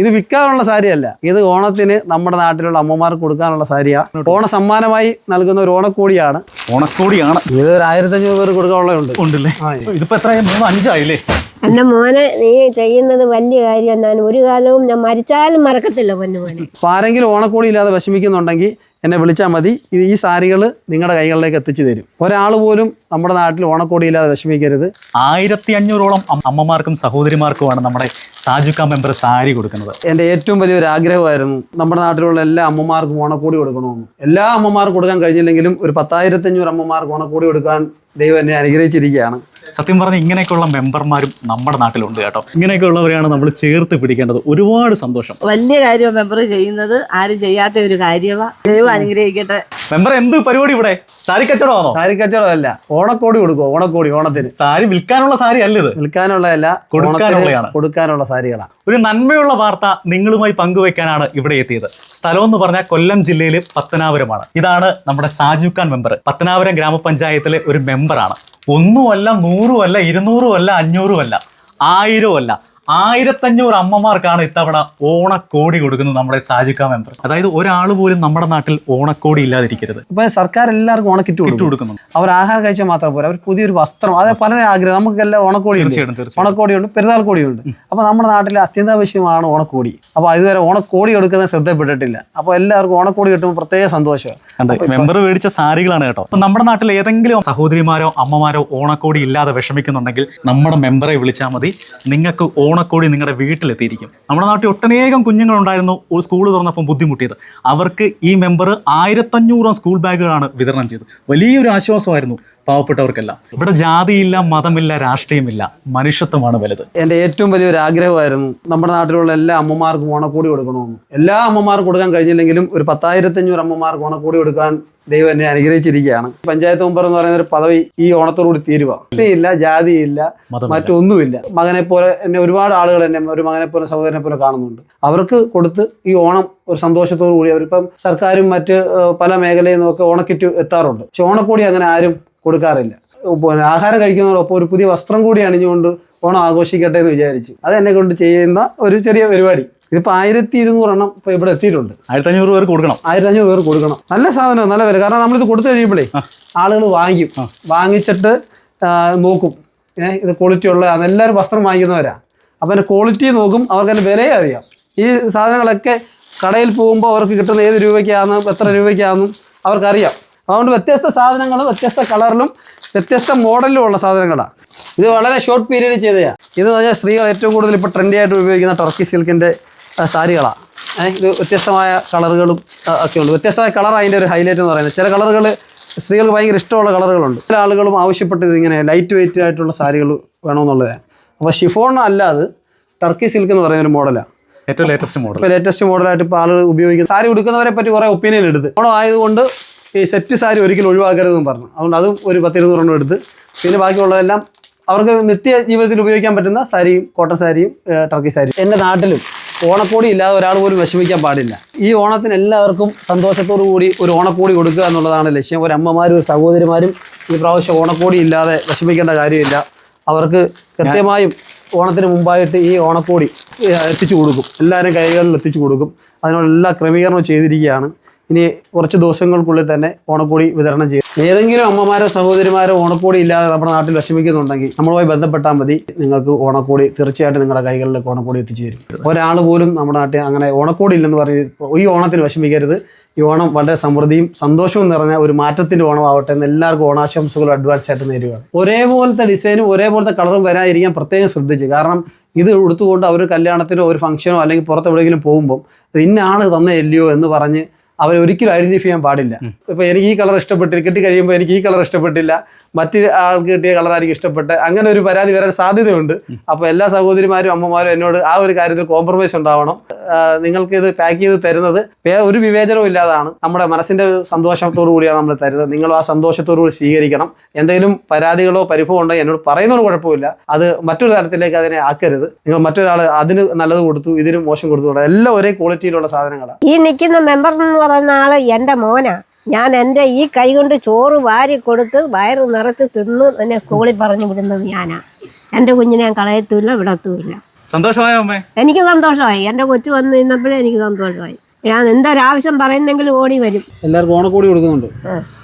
ഇത് വിൽക്കാനുള്ള സാരിയല്ല. ഇത് ഓണത്തിന് നമ്മുടെ നാട്ടിലുള്ള അമ്മമാർക്ക് കൊടുക്കാനുള്ള സാരിയാണ് ഓണ സമ്മാനമായി നൽകുന്ന ഒരു ഓണക്കോടിയാണ്. ഓണക്കോടിയാണ്. ഇത് ഒരു ആയിരത്തി അഞ്ഞൂറ് പേർ കൊടുക്കാനുള്ളതുണ്ട് ഉണ്ടല്ലേ? ആ, ഇതിപ്പോ എത്രയായി മൂന്ന് അഞ്ചായില്ലേ? എന്റെ മോനെ നീ ചെയ്യുന്നത് വലിയ കാര്യം ഞാൻ ഒരു കാലവും ഞാൻ മരിച്ചാലും മറക്കത്തില്ല പൊന്നു മോനെ. അപ്പോൾ ആരെങ്കിലും ഓണക്കോടി ഇല്ലാതെ വിഷമിക്കുന്നുണ്ടെങ്കിൽ എന്നെ വിളിച്ചാൽ മതി. ഇത് ഈ സാരികൾ നിങ്ങളുടെ കൈകളിലേക്ക് എത്തിച്ചു തരും. ഒരാൾ പോലും നമ്മുടെ നാട്ടിൽ ഓണക്കോടി ഇല്ലാതെ വിഷമിക്കരുത്. ആയിരത്തി അഞ്ഞൂറോളം അമ്മമാർക്കും സഹോദരിമാർക്കുമാണ് നമ്മുടെ സാജുക്ക മെമ്പർ സാരി കൊടുക്കുന്നത്. എന്റെ ഏറ്റവും വലിയൊരു ആഗ്രഹമായിരുന്നു നമ്മുടെ നാട്ടിലുള്ള എല്ലാ അമ്മമാർക്കും ഓണക്കോടി കൊടുക്കണമെന്ന്. എല്ലാ അമ്മമാർക്കും കൊടുക്കാൻ കഴിഞ്ഞില്ലെങ്കിലും ഒരു പത്തായിരത്തഞ്ഞൂറ് അമ്മമാർക്ക് ഓണക്കോടി കൊടുക്കാൻ ദൈവം എന്നെ അനുഗ്രഹിച്ചിരിക്കുകയാണ്. സത്യം പറഞ്ഞ ഇങ്ങനെയൊക്കെയുള്ള മെമ്പർമാരും നമ്മുടെ നാട്ടിലുണ്ട് കേട്ടോ. ഇങ്ങനെയൊക്കെ ഉള്ളവരെയാണ് നമ്മൾ ചേർത്ത് പിടിക്കേണ്ടത്. ഒരുപാട് സന്തോഷം. വലിയ കാര്യം മെമ്പർ ചെയ്യുന്നത്. ആരും ചെയ്യാത്ത ഒരു കാര്യമാണ് ദൈവം അനുഗ്രഹിക്കട്ടെ. മെമ്പർ എന്ത് പരിപാടി ഇവിടെ? സാരി കച്ചവടമാണോ? സാരി കച്ചവടമല്ല. ഓണക്കോടി കൊടുക്കുമോ ഓണക്കോടി ഓണത്തിന്. സാരി വിൽക്കാനുള്ള സാരി അല്ല ഇത്. വിൽക്കാനുള്ളതല്ല കൊടുക്കാനുള്ളതാണ്. കൊടുക്കാനുള്ള സാരികളാണ് ഒരു നന്മയുള്ള വാർത്ത നിങ്ങളുമായി പങ്കുവെക്കാനാണ് ഇവിടെ എത്തിയത്. സ്ഥലം എന്ന് പറഞ്ഞാൽ കൊല്ലം ജില്ലയിലെ പത്തനാപുരമാണ്. ഇതാണ് നമ്മുടെ സാജുഖാൻ മെമ്പർ. പത്തനാപുരം ഗ്രാമപഞ്ചായത്തിലെ ഒരു മെമ്പറാണ്. ഒന്നുമല്ല നൂറുമല്ല ഇരുന്നൂറുമല്ല അഞ്ഞൂറുമല്ല ആയിരമല്ല ആയിരത്തഞ്ഞൂറ് അമ്മമാർക്കാണ് ഇത്തവണ ഓണക്കോടി കൊടുക്കുന്നത് നമ്മുടെ സാജിക്ക മെമ്പർ. അതായത് ഒരാൾ പോലും നമ്മുടെ നാട്ടിൽ ഓണക്കോടി ഇല്ലാതിരിക്കരുത്. ഇപ്പൊ സർക്കാർ എല്ലാവർക്കും ഓണക്കിറ്റ് കിറ്റ് കൊടുക്കുന്നു. അവർ ആഹാരം കഴിച്ചാൽ മാത്രം പോരാ. അവർ പുതിയൊരു വസ്ത്രം അതെ പല ആഗ്രഹം. നമുക്കെല്ലാം ഓണക്കോടി ഓണക്കോടിയുണ്ട് പെരുന്നാൾ കോടിയുണ്ട് അപ്പൊ നമ്മുടെ നാട്ടിൽ അത്യന്താപേക്ഷ്യമാണ് ഓണക്കോടി. അപ്പൊ ഇതുവരെ ഓണക്കോടി കൊടുക്കുന്നത് ശ്രദ്ധപ്പെട്ടിട്ടില്ല അപ്പൊ എല്ലാവർക്കും ഓണക്കോടി കിട്ടുമ്പോൾ പ്രത്യേക സന്തോഷമാണ്. മെമ്പർ മേടിച്ച സാരികളാണ് കേട്ടോ. അപ്പൊ നമ്മുടെ നാട്ടിൽ ഏതെങ്കിലും സഹോദരിമാരോ അമ്മമാരോ ഓണക്കോടി ഇല്ലാതെ വിഷമിക്കുന്നുണ്ടെങ്കിൽ നമ്മുടെ മെമ്പറെ വിളിച്ചാൽ മതി. നിങ്ങൾക്ക് ഓണക്കോടി നിങ്ങളുടെ വീട്ടിലെത്തിയിരിക്കും. നമ്മുടെ നാട്ടിൽ ഒട്ടനേകം കുഞ്ഞുങ്ങളുണ്ടായിരുന്നു ഒരു സ്കൂൾ തുറന്നപ്പം ബുദ്ധിമുട്ടിയത്. അവർക്ക് ഈ മെമ്പർ ആയിരത്തഞ്ഞൂറോളം സ്കൂൾ ബാഗുകളാണ് വിതരണം ചെയ്തത്. വലിയൊരു ആശ്വാസമായിരുന്നു. പാവപ്പെട്ടവർക്കെല്ലാം. ഇവിടെ ജാതിയില്ല മതമില്ല രാഷ്ട്രീയമില്ല. മനുഷ്യത്വമാണ് വലുത്. എന്റെ ഏറ്റവും വലിയൊരു ആഗ്രഹമായിരുന്നു നമ്മുടെ നാട്ടിലുള്ള എല്ലാ അമ്മമാർക്കും ഓണക്കോടി കൊടുക്കണമെന്ന്. എല്ലാ അമ്മമാർക്കും കൊടുക്കാൻ കഴിഞ്ഞില്ലെങ്കിലും ഒരു പത്തായിരത്തഞ്ഞൂറ് അമ്മമാർക്ക് ഓണക്കോടി കൊടുക്കാൻ ദൈവം എന്നെ അനുഗ്രഹിച്ചിരിക്കുകയാണ്. പഞ്ചായത്ത് മെമ്പർ എന്ന് പറയുന്ന ഒരു പദവി ഈ ഓണത്തോടുകൂടി തീരുവ. ഇല്ല ജാതിയില്ല. മറ്റൊന്നുമില്ല. മകനെ പോലെ എന്നെ ഒരുപാട് ആളുകൾ എന്നെ ഒരു മകനെ പോലെ സഹോദരനെ പോലെ കാണുന്നുണ്ട്. അവർക്ക് കൊടുത്ത് ഈ ഓണം ഒരു സന്തോഷത്തോടു കൂടി അവരിപ്പം സർക്കാരും മറ്റ് പല മേഖലയിൽ നിന്നൊക്കെ ഓണക്കിറ്റ് എത്താറുണ്ട്. പക്ഷെ ഓണക്കോടി അങ്ങനെ ആരും കൊടുക്കാറില്ല. ആഹാരം കഴിക്കുന്നതോടൊപ്പം ഒരു പുതിയ വസ്ത്രം കൂടി അണിഞ്ഞുകൊണ്ട് ഓണം ആഘോഷിക്കട്ടെ എന്ന് വിചാരിച്ചു. അത് എന്നെ കൊണ്ട് ചെയ്യുന്ന ഒരു ചെറിയ പരിപാടി. ഇതിപ്പോൾ ആയിരത്തി ഇരുന്നൂറെണ്ണം ഇപ്പോൾ ഇവിടെ എത്തിയിട്ടുണ്ട്. ആയിരത്തി അഞ്ഞൂറ് പേർക്ക് കൊടുക്കണം. ആയിരത്തി അഞ്ഞൂറ് പേർ കൊടുക്കണം. നല്ല സാധനം നല്ല വില. കാരണം നമ്മളിത് കൊടുത്തു കഴിയുമ്പോഴേ ആളുകൾ വാങ്ങിക്കും. വാങ്ങിച്ചിട്ട് നോക്കും. ഏഹ് ഇത് ക്വാളിറ്റി ഉള്ള എല്ലാവരും വസ്ത്രം വാങ്ങിക്കുന്നവരാ. അപ്പം അതിന്റെ ക്വാളിറ്റി നോക്കും അവർക്ക് അതിന്റെ വിലയെ അറിയാം. ഈ സാധനങ്ങളൊക്കെ കടയിൽ പോകുമ്പോൾ അവർക്ക് കിട്ടുന്ന ഏത് രൂപയ്ക്കാണെന്നും എത്ര രൂപയ്ക്കാണെന്നും അവർക്കറിയാം. അതുകൊണ്ട് വ്യത്യസ്ത സാധനങ്ങളും വ്യത്യസ്ത കളറിലും വ്യത്യസ്ത മോഡലിലും ഉള്ള സാധനങ്ങളാണ് ഇത് വളരെ ഷോർട്ട് പീരീഡിൽ ചെയ്തതാണ് ഇത് പറഞ്ഞാൽ സ്ത്രീകൾ ഏറ്റവും കൂടുതൽ ഇപ്പോൾ ട്രെൻഡി ആയിട്ട് ഉപയോഗിക്കുന്ന ടർക്കി സിൽക്കിന്റെ സാരികളാണ് ഇത് വ്യത്യസ്തമായ കളറുകളും ഒക്കെ ഉണ്ട്. വ്യത്യസ്തമായ കളർ അതിന്റെ ഒരു ഹൈലൈറ്റ് എന്ന് പറയുന്നത്. ചില കളറുകൾ സ്ത്രീകൾക്ക് ഭയങ്കര ഇഷ്ടമുള്ള കളറുകളുണ്ട്. ചില ആളുകളും ആവശ്യപ്പെട്ടത് ഇങ്ങനെ ലൈറ്റ് വെയിറ്റ് ആയിട്ടുള്ള സാരികൾ വേണമെന്നുള്ളതാണ്. അപ്പോൾ ഷിഫോൺ അല്ലാതെ ടർക്കി സിൽക്ക് എന്ന് പറയുന്ന ഒരു മോഡലാണ് ഏറ്റവും ലേറ്റസ്റ്റ് മോഡൽ ഇപ്പോൾ ലേറ്റസ്റ്റ് മോഡലായിട്ട് ഇപ്പോൾ ആളുകൾ ഉപയോഗിക്കുന്നത് സാരി ഉടുക്കുന്നവരെ പറ്റി കുറേ ഒപ്പീനിയൻ എടുത്ത് ഓണം ആയതുകൊണ്ട് ഈ സെറ്റ് സാരി ഒരിക്കലും ഒഴിവാക്കരുതെന്ന് പറഞ്ഞു. അതുകൊണ്ട് അതും ഒരു പത്തിരുന്നൂറെണ്ണം എടുത്ത് പിന്നെ ബാക്കിയുള്ളതെല്ലാം അവർക്ക് നിത്യ ജീവിതത്തിൽ ഉപയോഗിക്കാൻ പറ്റുന്ന സാരിയും കോട്ടൺ സാരിയും ടർക്കി സാരിയും. എന്റെ നാട്ടിലും ഓണക്കോടി ഇല്ലാതെ ഒരാൾ പോലും വിഷമിക്കാൻ പാടില്ല. ഈ ഓണത്തിന് എല്ലാവർക്കും സന്തോഷത്തോടു കൂടി ഒരു ഓണക്കോടി കൊടുക്കുക എന്നുള്ളതാണ് ലക്ഷ്യം. ഒരു അമ്മമാരും ഒരു സഹോദരിമാരും ഈ പ്രാവശ്യം ഓണക്കോടി ഇല്ലാതെ വിഷമിക്കേണ്ട കാര്യമില്ല. അവർക്ക് കൃത്യമായും ഓണത്തിന് മുമ്പായിട്ട് ഈ ഓണക്കോടി എത്തിച്ചു കൊടുക്കും. എല്ലാവരും കൈകളിൽ എത്തിച്ചു കൊടുക്കും. അതിനുള്ള എല്ലാ ക്രമീകരണവും ചെയ്തിരിക്കുകയാണ്. ഇനി കുറച്ച് ദിവസങ്ങൾക്കുള്ളിൽ തന്നെ ഓണക്കോടി വിതരണം ചെയ്യും. ഏതെങ്കിലും അമ്മമാരോ സഹോദരിമാരോ ഓണക്കോടി ഇല്ലാതെ നമ്മുടെ നാട്ടിൽ വിഷമിക്കുന്നുണ്ടെങ്കിൽ നമ്മളുമായി ബന്ധപ്പെട്ടാൽ മതി. നിങ്ങൾക്ക് ഓണക്കോടി തീർച്ചയായിട്ടും നിങ്ങളുടെ കൈകളിലേക്ക് ഓണക്കോടി എത്തിച്ചു തരും. ഒരാൾ പോലും നമ്മുടെ നാട്ടിൽ അങ്ങനെ ഓണക്കോടി ഇല്ലെന്ന് പറഞ്ഞ് ഈ ഓണത്തിന് വിഷമിക്കരുത്. ഈ ഓണം വളരെ സമൃദ്ധിയും സന്തോഷവും നിറഞ്ഞ ഒരു മാറ്റത്തിന്റെ ഓണമാവട്ടെ എന്ന് എല്ലാവർക്കും ഓണാശംസകളും അഡ്വാൻസ് ആയിട്ട് നേരുകയാണ്. ഒരേപോലത്തെ ഡിസൈനും ഒരേപോലത്തെ കളറും വരാതിരിക്കാൻ പ്രത്യേകം ശ്രദ്ധിച്ച്. കാരണം ഇത് ഉടുത്തുകൊണ്ട് അവർ കല്യാണത്തിനോ ഒരു ഫംഗ്ഷനോ അല്ലെങ്കിൽ പുറത്ത് എവിടെയെങ്കിലും പോകുമ്പോൾ ഇന്ന ആൾ തന്നേ എന്ന് പറഞ്ഞ് അവർ ഒരിക്കലും ഐഡന്റിഫൈ ചെയ്യാൻ പാടില്ല. ഇപ്പൊ എനിക്ക് ഈ കളർ ഇഷ്ടപ്പെട്ടില്ല കിട്ടി കഴിയുമ്പോൾ എനിക്ക് ഈ കളർ ഇഷ്ടപ്പെട്ടില്ല മറ്റു ആൾക്ക് കിട്ടിയ കളറായിരിക്കും ഇഷ്ടപ്പെട്ട് അങ്ങനെ ഒരു പരാതി വരാൻ സാധ്യതയുണ്ട്. അപ്പോൾ എല്ലാ സഹോദരിമാരും അമ്മമാരും എന്നോട് ആ ഒരു കാര്യത്തിൽ കോംപ്രമൈസ് ഉണ്ടാവണം. നിങ്ങൾക്ക് ഇത് പാക്ക് ചെയ്ത് തരുന്നത് ഒരു വിവേചനവും ഇല്ലാതാണ്. നമ്മുടെ മനസ്സിന്റെ സന്തോഷത്തോടു കൂടിയാണ് നമ്മൾ തരുന്നത്. നിങ്ങൾ ആ സന്തോഷത്തോടു കൂടി സ്വീകരിക്കണം. എന്തെങ്കിലും പരാതികളോ പരിഭവം ഉണ്ടോ എന്നോട് പറയുന്നത് കുഴപ്പമില്ല. അത് മറ്റൊരു തരത്തിലേക്ക് അതിനെ ആക്കരുത്. നിങ്ങൾ മറ്റൊരാൾ അതിന് നല്ലത് കൊടുത്തു ഇതിന് മോശം കൊടുത്തു കൂടാ. എല്ലാം ഒരേ ക്വാളിറ്റിയിലുള്ള സാധനങ്ങളാണ് ഈ നിൽക്കുന്ന മെമ്പർ എന്ന് പറയുന്ന ആൾ എന്റെ മോനാ. ഞാൻ എന്റെ ഈ കൈ കൊണ്ട് ചോറ് വാരി കൊടുത്ത് വയറ് നിറച്ച് തിന്ന് എന്നെ സ്കൂളിൽ പറഞ്ഞു വിടുന്നത് ഞാനാ. എന്റെ കുഞ്ഞിനെ ഞാൻ കളയത്തുമില്ല വിടത്തുമില്ല. സന്തോഷമായോ അമ്മേ? എനിക്ക് സന്തോഷമായി. എന്റെ കൊച്ചു വന്ന് നിന്നപ്പോഴേ എനിക്ക് സന്തോഷമായി. ഞാൻ എന്തൊരാവശ്യം പറയുന്നെങ്കിലും ഓടി വരും. എല്ലാവർക്കും ഓണക്കോടി കൊടുക്കുന്നുണ്ട്.